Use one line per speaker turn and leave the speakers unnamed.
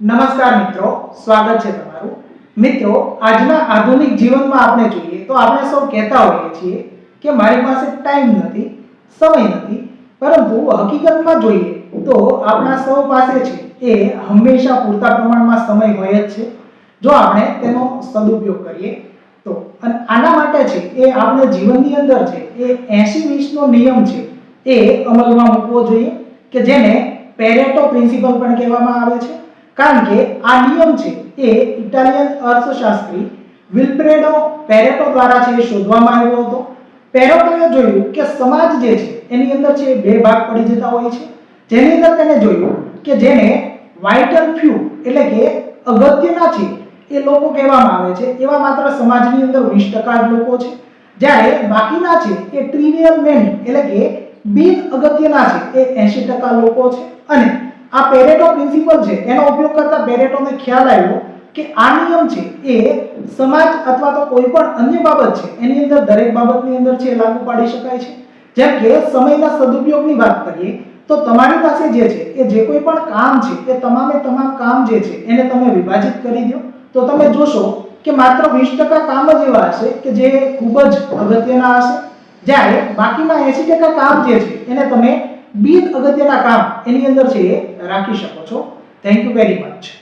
નમસ્કાર મિત્રો, સ્વાગત છે તમારું. મિત્રો, આજના આધુનિક જીવનમાં આપણે જોઈએ તો આપણે સૌ કહેતા હોઈએ છીએ કે મારી પાસે ટાઈમ નથી, સમય નથી, પરંતુ હકીકતમાં જોઈએ તો આપણા સૌ પાસે છે એ હંમેશા પૂરતા પ્રમાણમાં સમય હોય જ છે. જો આપણે તેનો સદુપયોગ કરીએ તો, અને આના માટે છે એ આપણે જીવનની અંદર છે એ એસી વીસનો નિયમ છે એ અમલમાં મૂકવો જોઈએ કે જેને પેરેટો પ્રિન્સિપલ પણ કહેવામાં આવે છે. કારણ કે આ નિયમ છે એ ઇટાલિયન અર્થશાસ્ત્રી વિલ્પ્રેડો પેરેટો દ્વારા છે એ શોધવામાં આવ્યો હતો. પેરેટોએ જોયું કે સમાજ જે છે એની અંદર છે બે ભાગ પડી જતા હોય છે. જેની અંદર તેને જોયું કે જેને વાઇટલ ફ્યુ એટલે કે અગત્યના છે એ લોકો કહેવામાં આવે છે. એવા માત્ર સમાજની અંદર વીસ ટકા લોકો છે. જ્યારે બાકીના છે એ ટ્રિવિયલ મેન એટલે કે બિન અગત્યના છે એ 80% લોકો છે. અને આ પેરેટો પ્રિન્સિપલ છે, એનો ઉપયોગ કરતા પેરેટોને ખ્યાલ આવ્યો કે આ નિયમ છે એ સમાજ અથવા તો કોઈ પણ અન્ય બાબત છે, એની અંદર દરેક બાબતની અંદર છે લાગુ પાડી શકાય છે. જેમ કે સમયના સદુપયોગની વાત કરીએ, તો તમારી પાસે જે છે, એ જે કોઈ પણ કામ છે, એ તમામે તમામ કામ જે છે, એને તમે વિભાજિત કરી દો. તો તમે જોશો કે માત્ર 20% કામ જ એવા હશે કે જે ખૂબ જ અગત્યના હશે. જ્યારે બાકીના 80% કામ જે છે, એને તમે બિન અગત્યના કામ એની અંદર છે રાખી શકો છો. Thank you very much